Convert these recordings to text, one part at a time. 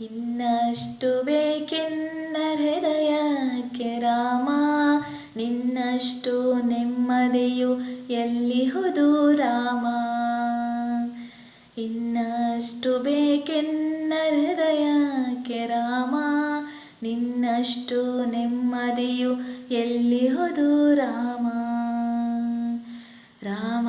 ಇನ್ನಷ್ಟು ಬೇಕೆನ್ನ ಹೃದಯಕ್ಕೆ ರಾಮ, ನಿನ್ನಷ್ಟು ನೆಮ್ಮದಿಯು ಎಲ್ಲಿಹುದು ರಾಮ? ಇನ್ನಷ್ಟು ಬೇಕೆನ್ನ ಹೃದಯಕ್ಕೆ ರಾಮ, ನಿನ್ನಷ್ಟು ನೆಮ್ಮದಿಯು ಎಲ್ಲಿಹುದು ರಾಮ? ರಾಮ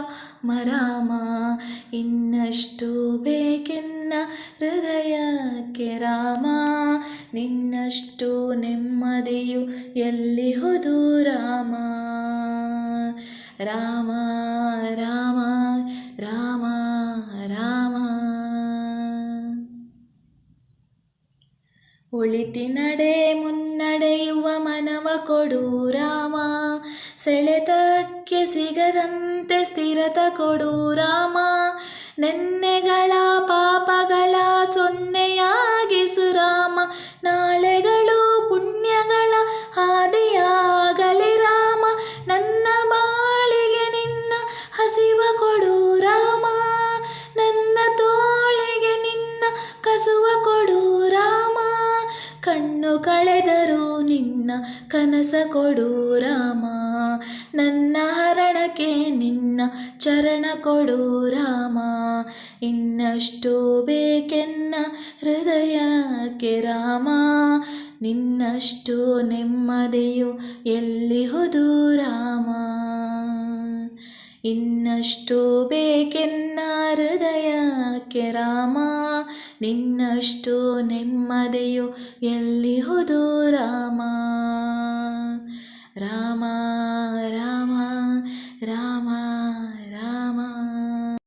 ರಘುರಾಮ ರಾಮ ಇನ್ನಷ್ಟು ಬೇಕೆನ್ನ ಹೃದಯಕ್ಕೆ ರಾಮ. ನಿನ್ನಷ್ಟು ನೆಮ್ಮದಿಯು ಎಲ್ಲಿ ಎಲ್ಲಿಹುದು ರಾಮ? ರಾಮ ರಾಮ ರಾಮ ರಾಮ. ಒಳಿತಿನಡೆ ಮುನ್ನಡೆಯುವ ಮನವ ಕೊಡು ರಾಮ. ಸೆಳೆತಕ್ಕೆ ಸಿಗದಂತೆ ಸ್ಥಿರತ ಕೊಡು ರಾಮ. ನೆನ್ನೆಗಳ ಪಾಪಗಳ ಸೊನ್ನೆಯಾಗಿಸು ಕಣ್ಣು ಕಳೆದರು ನಿನ್ನ ಕನಸ ಕೊಡು ರಾಮ. ನನ್ನ ಹರಣಕ್ಕೆ ನಿನ್ನ ಚರಣ ಕೊಡು ರಾಮ. ಇನ್ನಷ್ಟು ಬೇಕೆನ್ನ ಹೃದಯಕ್ಕೆ ರಾಮ. ನಿನ್ನಷ್ಟು ನೆಮ್ಮದಿಯು ಎಲ್ಲಿ ಹೋದು ರಾಮ. ಇನ್ನಷ್ಟು ಬೇಕೆನ್ನ ಹೃದಯಕ್ಕೆ ರಾಮ. ನಿನ್ನಷ್ಟು ನೆಮ್ಮದಿಯು ಎಲ್ಲಿಹುದು ರಾಮ? ರಾಮ